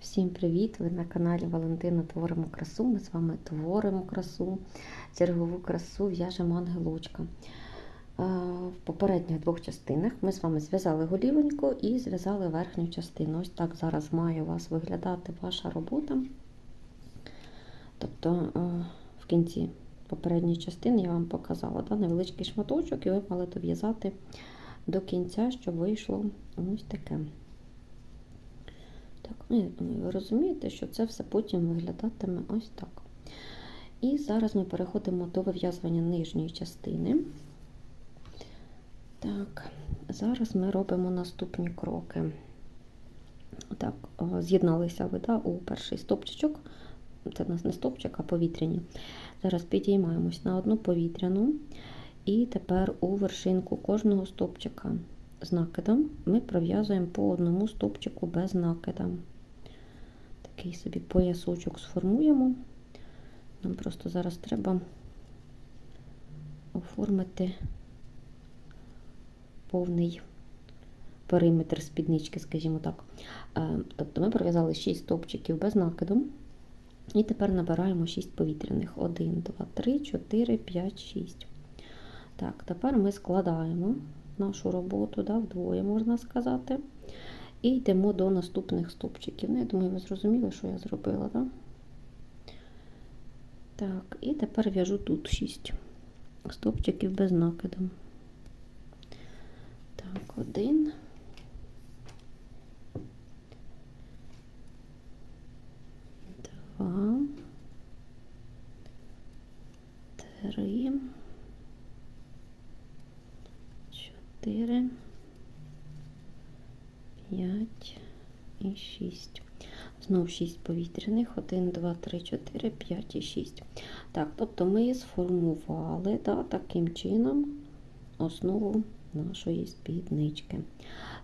Всім привіт! Ви на каналі Валентина Творимо красу. Ми з вами творимо красу, чергову красу в'яжемо ангелочка. Е, В попередніх двох частинах ми з вами зв'язали голівоньку і зв'язали верхню частину. Ось так зараз має у вас виглядати ваша робота. Тобто е, в кінці попередньої частини я вам показала да, невеличкий шматочок, і ви мали дов'язати до кінця, щоб вийшло ось таке. Так, ну, ви розумієте, що це все потім виглядатиме ось так. І зараз ми переходимо до вив'язування нижньої частини. Так, зараз ми робимо наступні кроки. Так, з'єдналися ви да, у перший стопчичок. Це в нас не стопчик, а повітряні. Зараз підіймаємось на одну повітряну. І тепер у вершинку кожного стопчика з накидом ми пров'язуємо по одному стопчику без накида. Такий собі поясочок сформуємо. Нам просто зараз треба оформити повний периметр спіднички, скажімо так. Тобто ми пров'язали 6 стопчиків без накиду. І тепер набираємо 6 повітряних. 1, 2, 3, 4, 5, 6. Так, тепер ми складаємо нашу роботу, да, вдвоє, можна сказати. І йдемо до наступних стопчиків. Ну, я думаю, ви зрозуміли, що я зробила, так? Так, і тепер в'яжу тут 6 стопчиків без накиду. Так, один. Два. Три. Чотири. П'ять і шість. Знов 6 повітряних. 1, 2, 3, 4, 5 і 6. Так, тобто ми сформували да, таким чином основу нашої спіднички.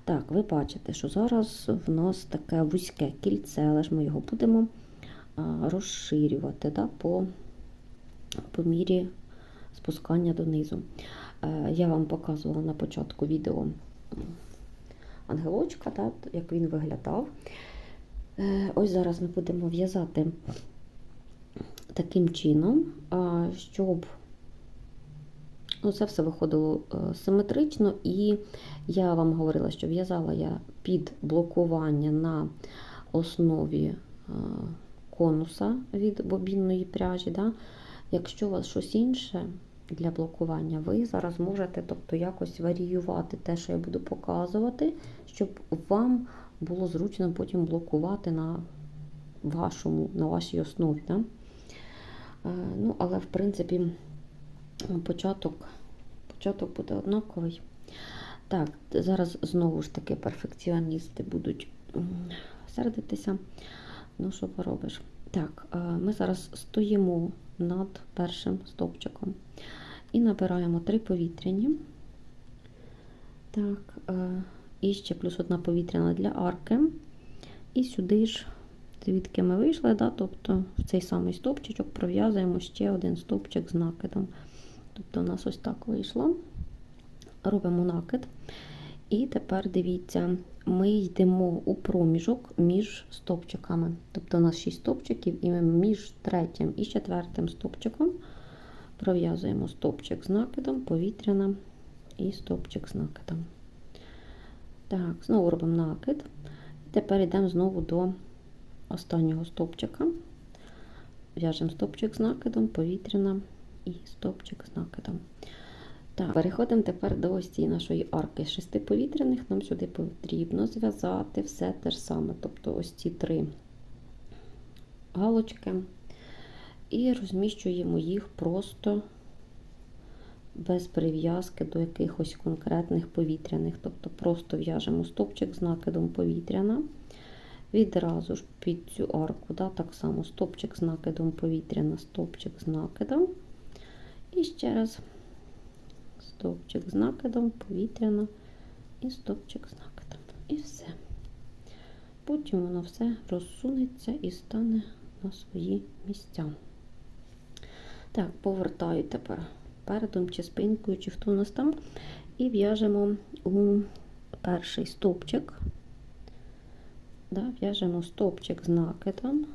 Так, ви бачите, що зараз в нас таке вузьке кільце, але ж ми його будемо розширювати да, по, по мірі спускання донизу. Е, я вам показувала на початку відео ангелочка, так, як він виглядав. Е, ось зараз ми будемо в'язати таким чином, щоб ну, це все виходило е, симетрично, і я вам говорила, що в'язала я під блокування на основі конуса від бобінної пряжі. Да? Якщо у вас щось інше для блокування, ви зараз можете тобто, якось варіювати те, що я буду показувати, щоб вам було зручно потім блокувати на вашому, на вашій основі. Да? Ну, Але, в принципі, початок, початок буде однаковий. Так, зараз знову ж таки перфекціоністи будуть сердитися. Ну, що поробиш? Так, ми зараз стоїмо над першим стовпчиком і набираємо три повітряні. Так, і ще плюс одна повітряна для арки. І сюди ж, звідки ми вийшли, да, тобто в цей самий стовпчик пров'язуємо ще один стовпчик з накидом. Тобто, у нас ось так вийшло. Робимо накид. І тепер дивіться, ми йдемо у проміжок між стовпчиками. Тобто у нас 6 стовпчиків, і ми між третім і четвертим стовпчиком пров'язуємо стовпчик з накидом, повітряна і стовпчик з накидом. Так, знову робимо накид. І тепер йдемо знову до останнього стовпчика. В'яжемо стовпчик з накидом, повітряна і стовпчик з накидом. Так, Переходимо тепер до ось цієї нашої арки шести повітряних. Нам сюди потрібно зв'язати все те ж саме. Тобто ось ці три галочки. І розміщуємо їх просто без прив'язки до якихось конкретних повітряних. Тобто просто в'яжемо стопчик з накидом повітряна. Відразу ж під цю арку, да, так само стопчик з накидом повітряна, стопчик з накидом. І ще раз стовпчик з накидом, повітряна і стовпчик з накидом. І все. Потім воно все розсунеться і стане на свої місця. Так, повертаю тепер передом чи спинкою, чи хто у нас там, і в'яжемо у перший стовпчик да, в'яжемо стовпчик з накидом,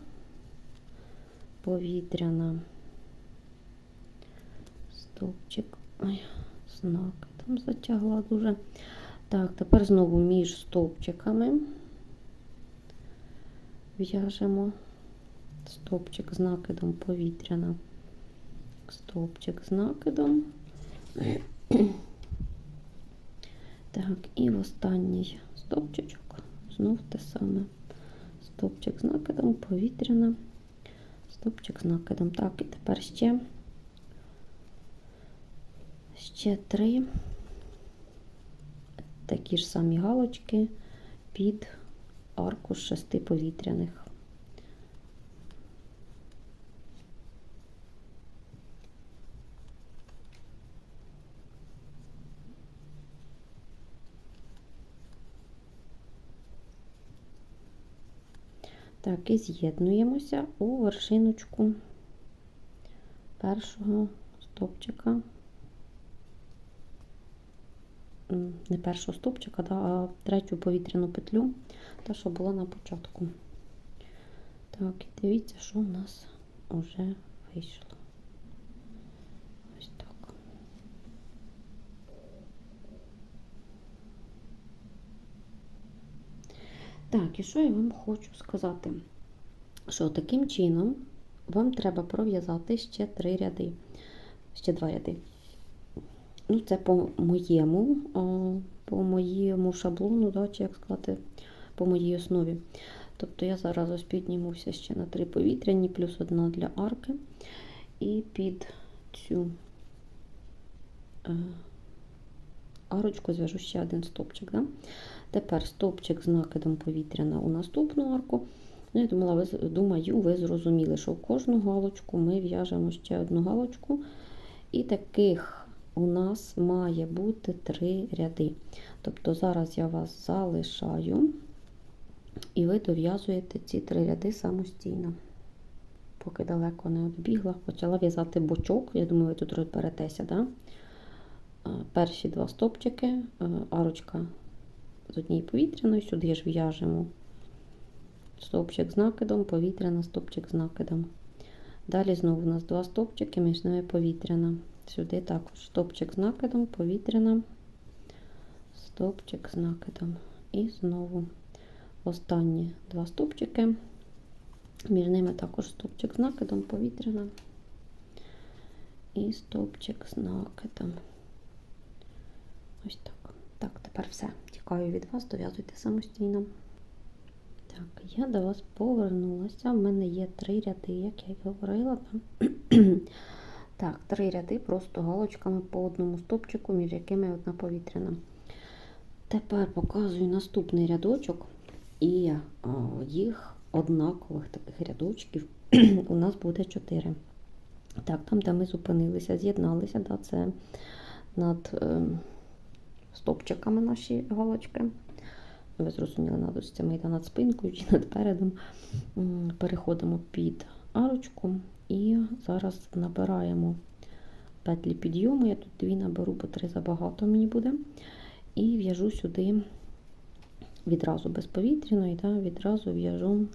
повітряна, стовпчик ой, з накидом затягла дуже. Так, тепер знову між стовпчиками в'яжемо стовпчик з накидом повітряна, стовпчик з накидом. Так, і в останній стовпчичок знов те саме. Стовпчик з накидом, повітряна, стовпчик з накидом. Так, і тепер ще, ще три такі ж самі галочки під аркуш шести повітряних. Так, і з'єднуємося у вершиночку першого стовпчика. Не першого стовпчика, да, а третю повітряну петлю, та, що була на початку. Так, і дивіться, що в нас вже вийшло. Ось так. Так, і що я вам хочу сказати? Що таким чином вам треба пров'язати ще три ряди, ще два ряди. Ну, це по моєму, по моєму шаблону, да, чи як сказати, по моїй основі. Тобто я зараз ось піднімуся ще на три повітряні, плюс одна для арки. І під цю е, арочку зв'яжу ще один стопчик. Да? Тепер стовпчик з накидом повітряна у наступну арку. Ну, я думала, ви, думаю, ви зрозуміли, що в кожну галочку ми в'яжемо ще одну галочку. І таких у нас має бути три ряди. Тобто зараз я вас залишаю, і ви дов'язуєте ці три ряди самостійно. Поки далеко не відбігла, почала в'язати бочок. Я думаю, ви тут розберетеся. Да? Перші два стопчики, е, арочка з однією повітряною, сюди ж в'яжемо стовпчик з накидом, повітряна, стовпчик з накидом. Далі знову у нас два стовпчики, між ними повітряна. Сюди також стовпчик з накидом, повітряна, стовпчик з накидом. І знову останні два стовпчики. Між ними також стовпчик з накидом, повітряна і стовпчик з накидом. Ось так. Так, тепер все. Тікаю від вас, дов'язуйте самостійно. Так, я до вас повернулася. У мене є три ряди, як я й говорила. Так, три ряди просто галочками по одному стопчику, між якими одна повітряна. Тепер показую наступний рядочок, і а, їх однакових таких рядочків у нас буде чотири. Так, там, де ми зупинилися, з'єдналися, да, це над е, стопчиками наші галочки. Ви зрозуміли, над цими йде над спинкою чи над передом. Переходимо під арочку і зараз набираємо петлі підйому. Я тут дві наберу, бо три забагато мені буде. І в'яжу сюди відразу без повітряної, да, відразу в'яжу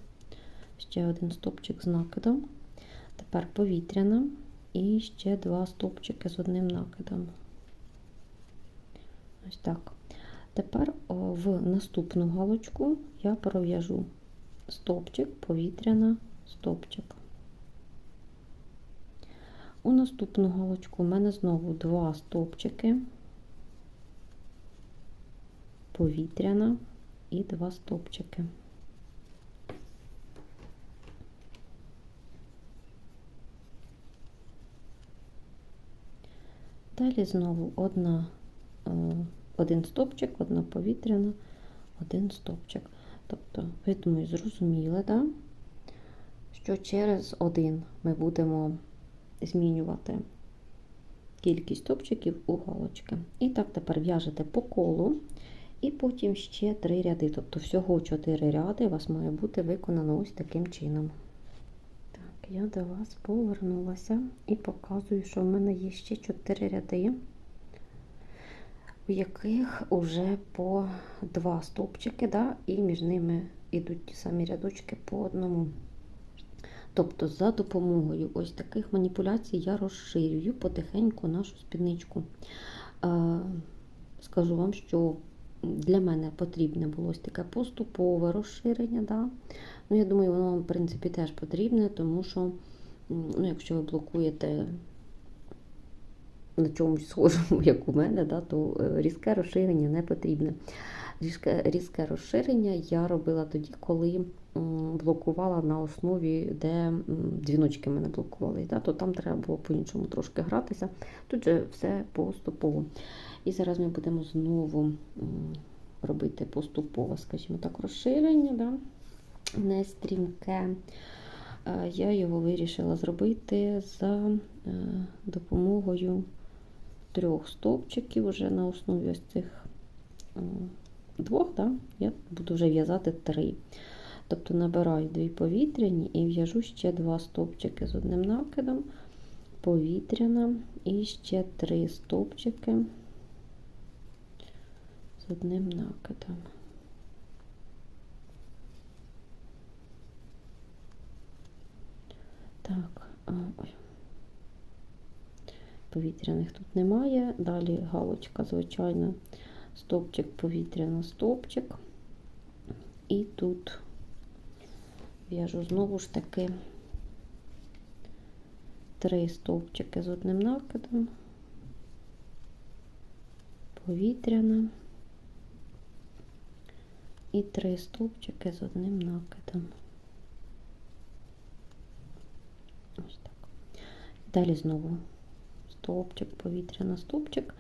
ще один стопчик з накидом. Тепер повітряна і ще два стопчики з одним накидом. Ось так. Тепер в наступну галочку я пров'яжу стопчик, повітряна, стопчик. У наступну галочку у мене знову два стопчики, повітряна і два стопчики. Далі знову одна, один стопчик, одна повітряна, один стопчик. Тобто, ви думаю, зрозуміли, да? що через один ми будемо змінювати кількість стопчиків у галочки. І так тепер в'яжете по колу, і потім ще три ряди. Тобто всього чотири ряди у вас має бути виконано ось таким чином. Так, я до вас повернулася і показую, що в мене є ще чотири ряди, у яких вже по два стовпчики, да, і між ними ідуть ті самі рядочки по одному. Тобто, за допомогою ось таких маніпуляцій я розширюю потихеньку нашу спідничку. Е, Скажу вам, що для мене потрібне було ось таке поступове розширення. Да? Ну, Я думаю, воно в принципі, теж потрібне, тому що, ну, якщо ви блокуєте на чомусь схожому, як у мене, да, то е, різке розширення не потрібне. Різке, різке розширення я робила тоді, коли блокувала на основі, де дзвіночки мене блокувались. Да, то там треба було по-іншому трошки гратися. Тут же все поступово. І зараз ми будемо знову робити поступово, скажімо так, розширення, да, не стрімке. Е, Я його вирішила зробити за е, допомогою трьох стовпчиків вже на основі ось цих е, двох, да, я буду вже в'язати три. Тобто набираю дві повітряні і в'яжу ще два стовпчики з одним накидом, повітряна, і ще три стовпчики з одним накидом. Так, ой. Повітряних тут немає. Далі галочка, звичайно, стовпчик, повітряна, стовпчик. І тут в'яжу знову ж таки три стовпчики з одним накидом, повітряна і три стовпчики з одним накидом. Ось так. Далі знову стовпчик, повітряна стовпчик.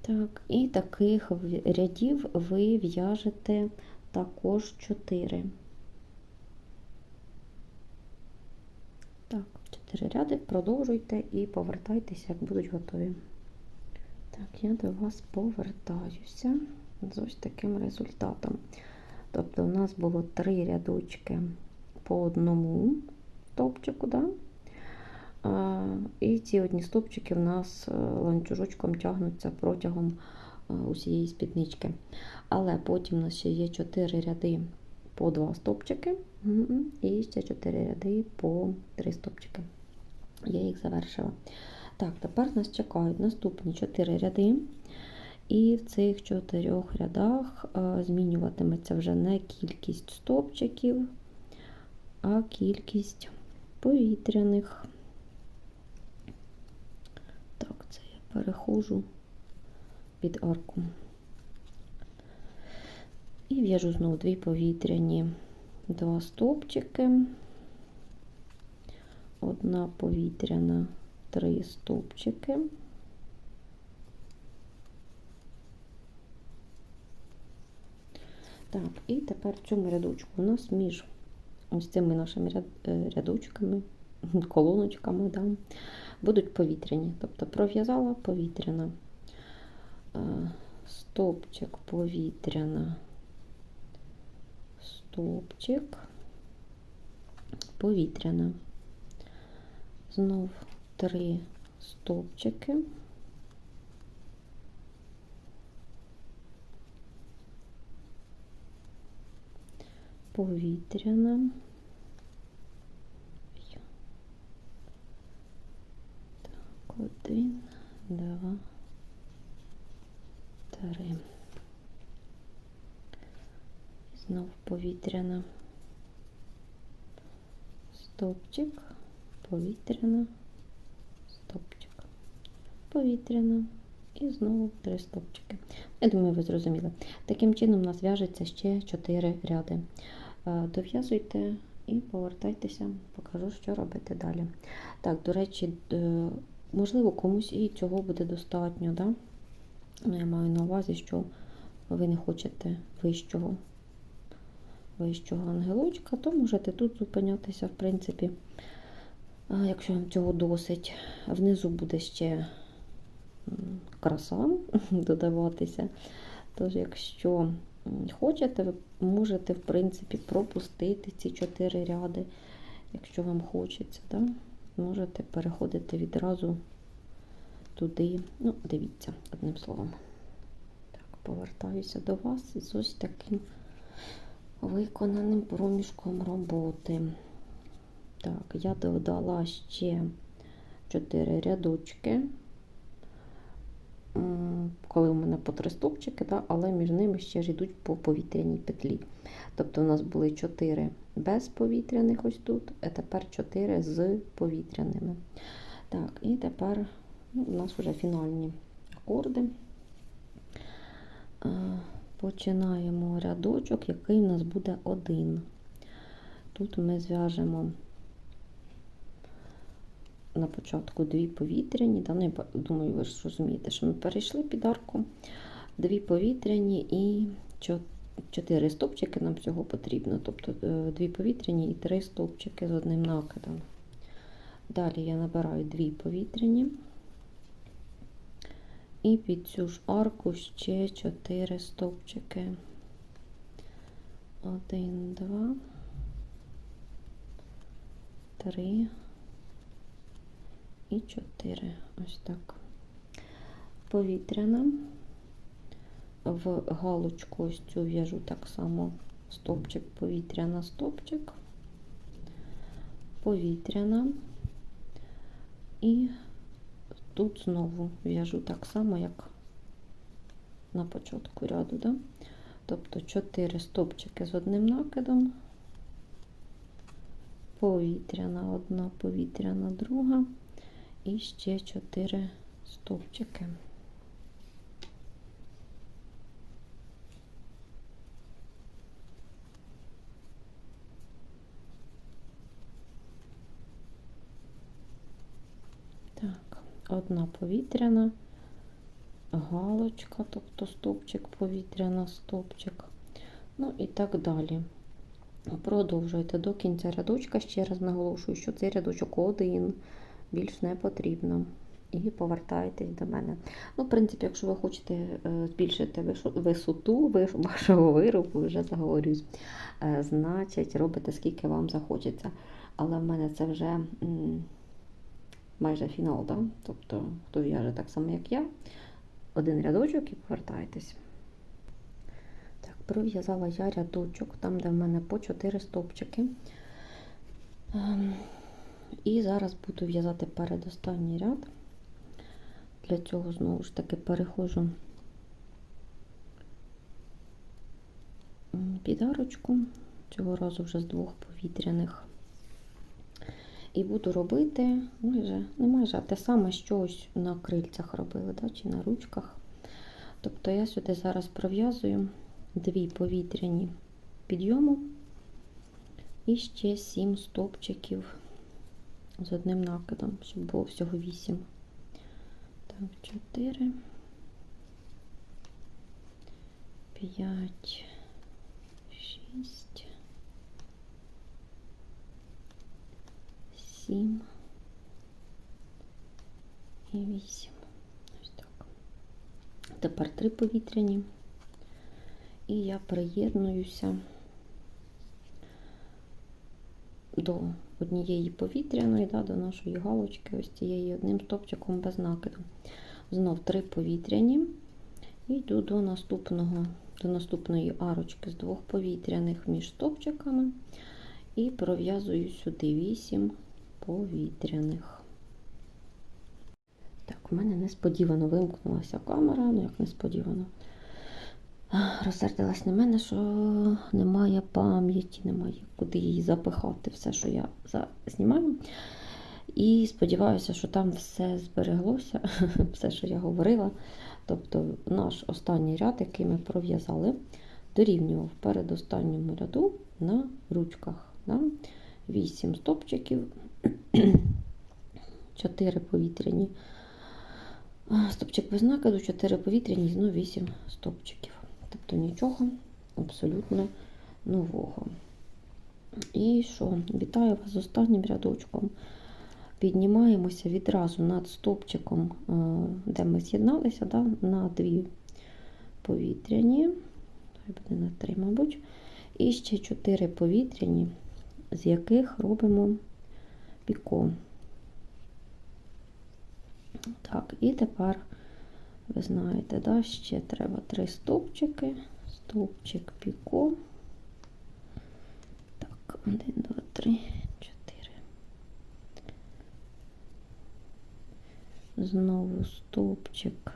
Так, і таких рядів ви в'яжете також 4. Так, 4 ряди, продовжуйте і повертайтеся, як будуть готові. Так, я до вас повертаюся з ось таким результатом. Тобто, у нас було 3 рядочки по одному стовпчику, да? А, І ці одні стовпчики в нас е, ланцюжочком тягнуться протягом е, усієї спіднички. Але потім у нас ще є 4 ряди по 2 стовпчики, Мгм. і ще 4 ряди по 3 стовпчики. Я їх завершила. Так, тепер нас чекають наступні 4 ряди. І в цих чотирьох рядах е, змінюватиметься вже не кількість стовпчиків, а кількість повітряних. Так, це я перехожу під арку. І в'яжу знову дві повітряні, два стовпчики, одна повітряна, три стовпчики. Так, і тепер в цьому рядочку у нас між ось цими нашими е, рядочками, колоночками, да, будуть повітряні. Тобто пров'язала повітряна, е, стовпчик повітряна, стовпчик, повітряна. Знов три стовпчики. Повітряна. Так, один, два, три. Знов повітряна. Стопчик, повітряна, стопчик, повітряна. І знову три стопчики. Я думаю, ви зрозуміли. Таким чином у нас в'яжеться ще 4 ряди. Е, Дов'язуйте і повертайтеся, покажу, що робити далі. Так, до речі, е, можливо, комусь і цього буде достатньо. Да? Ну, Я маю на увазі, що ви не хочете вищого вищого ангелочка, то можете тут зупинятися, в принципі, якщо вам цього досить. Внизу буде ще краса додаватися. Тож, якщо хочете, ви можете, в принципі, пропустити ці чотири ряди, якщо вам хочеться. Да? Можете переходити відразу туди. Ну, дивіться, одним словом. Так, повертаюся до вас з ось таким виконаним проміжком роботи. Так, я додала ще 4 рядочки. Коли у мене по три стовпчики, да, але між ними ще ж йдуть по повітряній петлі. Тобто у нас були 4 без повітряних ось тут, а тепер 4 з повітряними. Так, і тепер ну, у нас вже фінальні акорди. Починаємо рядочок, який у нас буде один. Тут ми зв'яжемо на початку дві повітряні, да, ну, думаю, ви ж розумієте, що ми перейшли під арку, дві повітряні і чо- чотири стовпчики нам всього потрібно. Тобто е, дві повітряні і три стовпчики з одним накидом. Далі я набираю дві повітряні. І під цю ж арку ще 4 стовпчики. Один, два, три і чотири. Ось так. Повітряна. В галочку ось цю в'яжу так само стовпчик, повітряна, стовпчик, повітряна. І тут знову в'яжу так само, як на початку ряду. Да? Тобто 4 стовпчики з одним накидом, повітряна одна, повітряна друга і ще 4 стовпчики. Так, одна повітряна, галочка, тобто стовпчик, повітряна, стовпчик. Ну і так далі. Продовжуйте до кінця рядочка. Ще раз наголошую, що цей рядочок один, більш не потрібно. І повертаєтесь до мене. Ну, в принципі, якщо ви хочете е, збільшити висоту ви- вашого виробу, вже заговорюсь, е, значить, робите скільки вам захочеться. Але в мене це вже майже фінал, да? тобто хто в'яже так само, як я, один рядочок і повертаєтесь. Так, пров'язала я рядочок, там, де в мене по 4 стовпчики. Ем, І зараз буду в'язати передостанній ряд. Для цього знову ж таки переходжу м, під арочку, цього разу вже з двох повітряних. І буду робити майже, не майже, а те саме, що ось на крильцях робили, да, чи на ручках. Тобто я сюди зараз пров'язую дві повітряні підйому і ще сім стовпчиків з одним накидом, щоб було всього вісім. Так, чотири, п'ять, шість. Сім і вісім. Ось так. Тепер три повітряні. І я приєднуюся до однієї повітряної, да, до нашої галочки, ось цієї одним стопчиком без накиду. Знов три повітряні. І йду до наступного, до наступної арочки з двох повітряних між стопчиками. І пров'язую сюди 8 повітряних. Так, у мене несподівано вимкнулася камера, ну як несподівано. Розсердилась на мене, що немає пам'яті, немає куди її запихати, все, що я знімаю. І сподіваюся, що там все збереглося, все, що я говорила. Тобто наш останній ряд, який ми пров'язали, дорівнював передостанньому ряду на ручках. Да? 8 стопчиків, 4 повітряні. Стопчик без накиду, 4 повітряні, знову 8 стопчиків. Тобто нічого абсолютно нового. І що? Вітаю вас з останнім рядочком. Піднімаємося відразу над стопчиком, де ми з'єдналися, да, на дві повітряні, буде на три, мабуть, і ще 4 повітряні, з яких робимо піко. Так, і тепер, ви знаєте, да, ще треба три стовпчики, стовпчик піко, Так, один, два, три, чотири. Знову стовпчик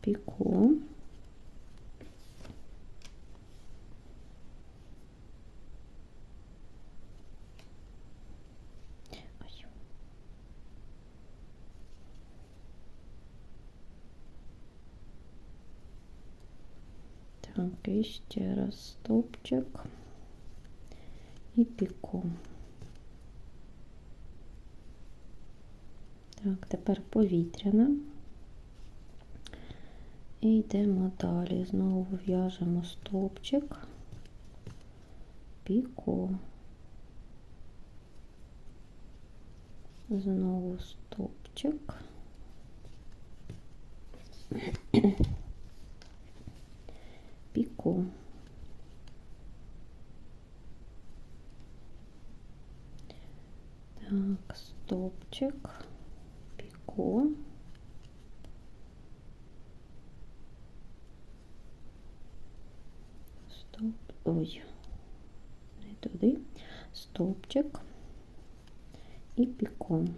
піку. Ой. Так, і ще раз стовпчик і піку. Так, тепер повітряна. І йдемо далі. Знову в'яжемо стовпчик, піку. Знову стовпчик. Піку. Так, стовпчик, піку. Стоп, ой, не туди, стовпчик і піку.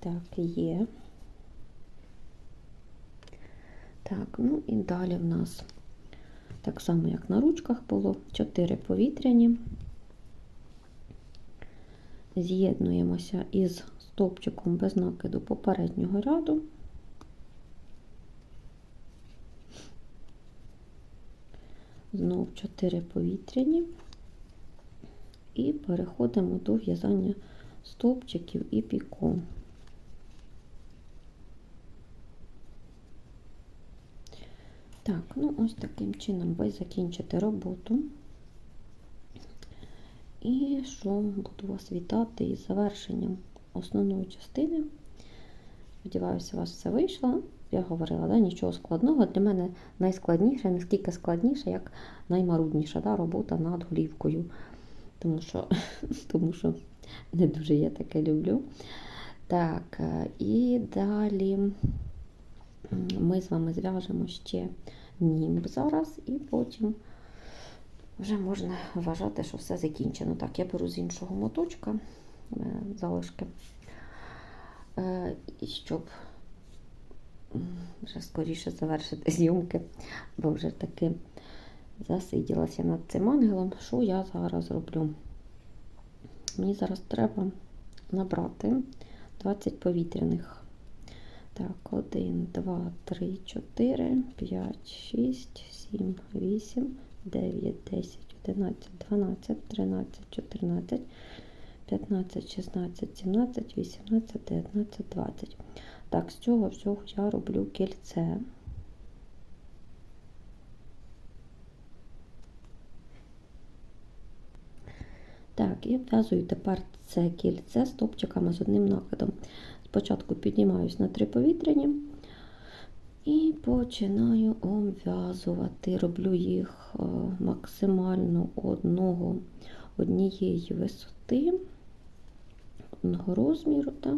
Так, є. Так, ну і далі в нас так само, як на ручках було, 4 повітряні. З'єднуємося із стовпчиком без накиду попереднього ряду. Знов 4 повітряні і переходимо до в'язання стовпчиків і піку. Так, ну ось таким чином ви закінчите роботу. І що буду вас вітати із завершенням основної частини. Сподіваюся, у вас все вийшло. Я говорила, да, нічого складного. Для мене найскладніше, не скільки складніше, як наймарудніша да, робота над голівкою. Тому що, тому що не дуже я таке люблю. Так, і далі ми з вами зв'яжемо ще німб зараз, і потім вже можна вважати, що все закінчено. Так, я беру з іншого моточка залишки, і щоб вже скоріше завершити зйомки, бо вже таки засиділася над цим ангелом. Що я зараз роблю? Мені зараз треба набрати 20 повітряних. Так, 1, 2, 3, 4, 5, 6, 7, 8, 9, 10, 11, 12, 13, 14, 15, 16, 17, 18, 19, 20. Так, з цього всього я роблю кільце. Так, і в'язую тепер це кільце стопчиками з одним накидом. Спочатку піднімаюсь на три повітряні і починаю обв'язувати. Роблю їх максимально одного, однієї висоти, одного розміру. Так.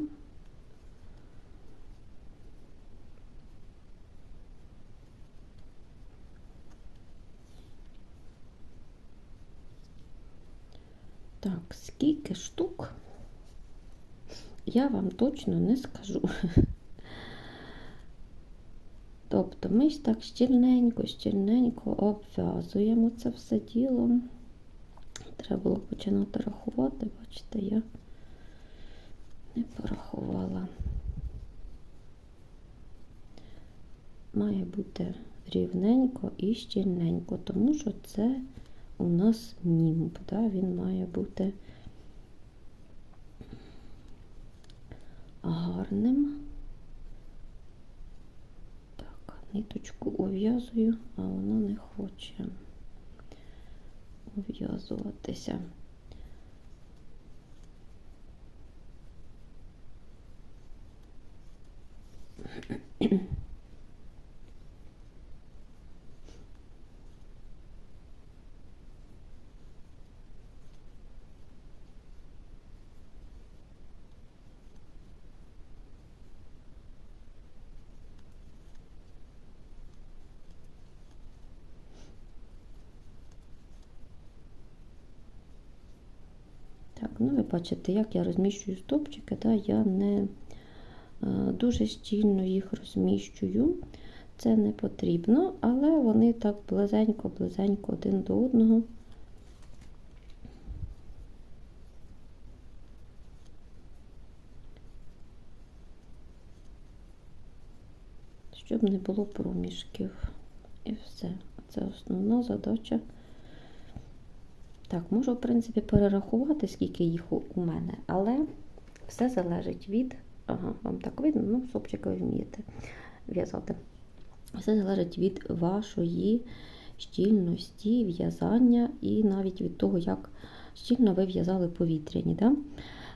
Так, скільки штук, я вам точно не скажу. Тобто ми ж так щільненько, щільненько обв'язуємо це все діло. Треба було починати рахувати, бачите, я не порахувала. Має бути рівненько і щільненько, тому що це у нас німб, да? він має бути гарним. Так, ниточку ув'язую, а вона не хоче ув'язуватися. Ну ви бачите, як я розміщую стопчики, да, я не е, дуже щільно їх розміщую. Це не потрібно, але вони так близенько-близенько один до одного. Щоб не було проміжків. І все. Це основна задача. Так, можу, в принципі, перерахувати, скільки їх у мене, але все залежить від. Ага, вам так видно, ну, сопчики ви вмієте в'язати. Все залежить від вашої щільності, в'язання і навіть від того, як щільно ви в'язали повітряні. Да?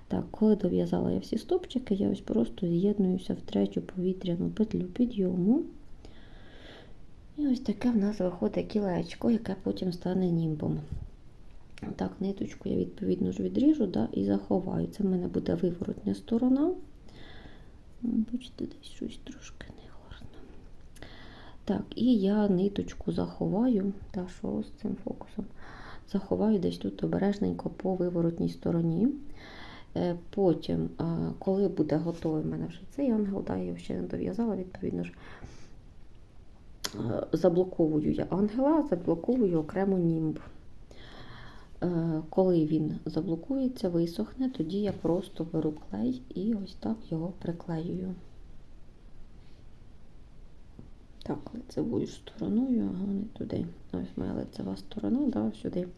Так, коли дов'язала я всі стопчики, я ось просто з'єднуюся в третю повітряну петлю підйому. І ось таке в нас виходить кілечко, яке потім стане німбом. Так, ниточку я, відповідно ж відріжу да, і заховаю. Це в мене буде виворотня сторона. Бачите, десь щось трошки негарно. Так, і я ниточку заховаю, та що з цим фокусом? Заховаю десь тут обережненько по виворотній стороні. Е, Потім, коли буде готовий в мене вже цей ангел, да, я його ще не дов'язала, відповідно ж, е, заблоковую я ангела, заблоковую окремо німб. Е, Коли він заблокується, висохне, тоді я просто беру клей і ось так його приклеюю. Так, лицевою стороною, ага, не туди. Ось моя лицева сторона, да, сюди.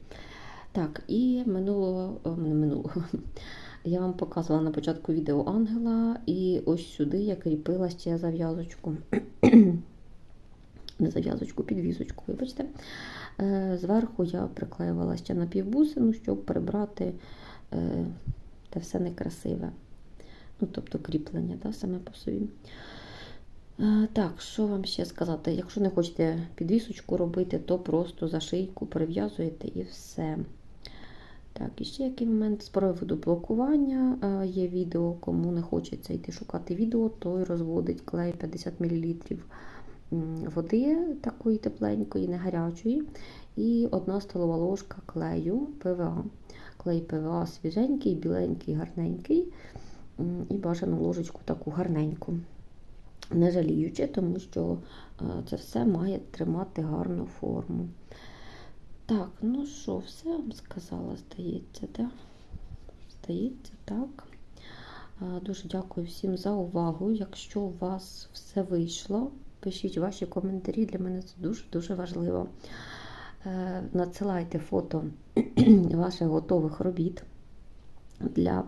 Так, і минулого, не минулого. Я вам показувала на початку відео ангела, і ось сюди я кріпила ще зав'язочку. Не зав'язочку, підвізочку, вибачте. Е, зверху я приклеювала ще напівбусину, щоб прибрати е, те все некрасиве. Ну, тобто кріплення да, саме по собі. Е, так, що вам ще сказати? Якщо не хочете підвісочку робити, то просто за шийку перев'язуєте і все. Так, і ще який момент з приводу блокування. Є відео, кому не хочеться йти шукати відео, той розводить клей 50 мл води такої тепленької, не гарячої, і одна столова ложка клею ПВА. Клей ПВА свіженький, біленький, гарненький, і бажану ложечку таку гарненьку. Не жаліючи, тому що це все має тримати гарну форму. Так, ну що, все вам сказала, здається, так? Здається, так. Дуже дякую всім за увагу. Якщо у вас все вийшло, пишіть ваші коментарі, для мене це дуже-дуже важливо. Е, надсилайте фото ваших готових робіт для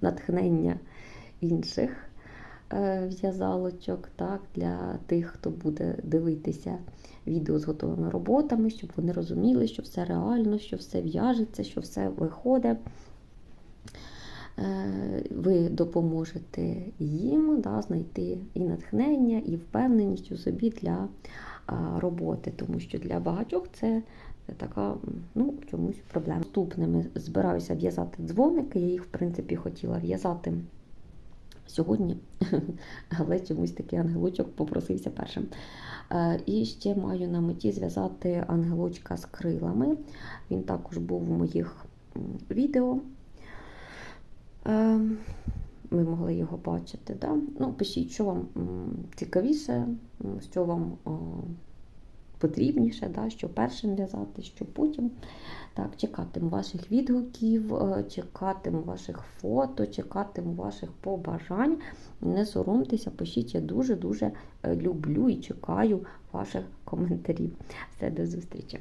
натхнення інших е, в'язалочок, так, для тих, хто буде дивитися відео з готовими роботами, щоб вони розуміли, що все реально, що все в'яжеться, що все виходить. Ви допоможете їм да, знайти і натхнення, і впевненість у собі для роботи, тому що для багатьох це така ну, чомусь проблема. Наступними збираюся в'язати дзвоники, я їх, в принципі, хотіла в'язати сьогодні, але чомусь такий ангелочок попросився першим. Е, і ще маю на меті зв'язати ангелочка з крилами. Він також був в моїх відео. Ем, ви могли його бачити. Да? Ну, Пишіть, що вам цікавіше, що вам потрібніше, да? що першим в'язати, що потім. Так, Чекатиму ваших відгуків, е, чекатиму ваших фото, чекатиму ваших побажань. Не соромтеся, пишіть, я дуже-дуже е, люблю і чекаю ваших коментарів. Все, до зустрічі!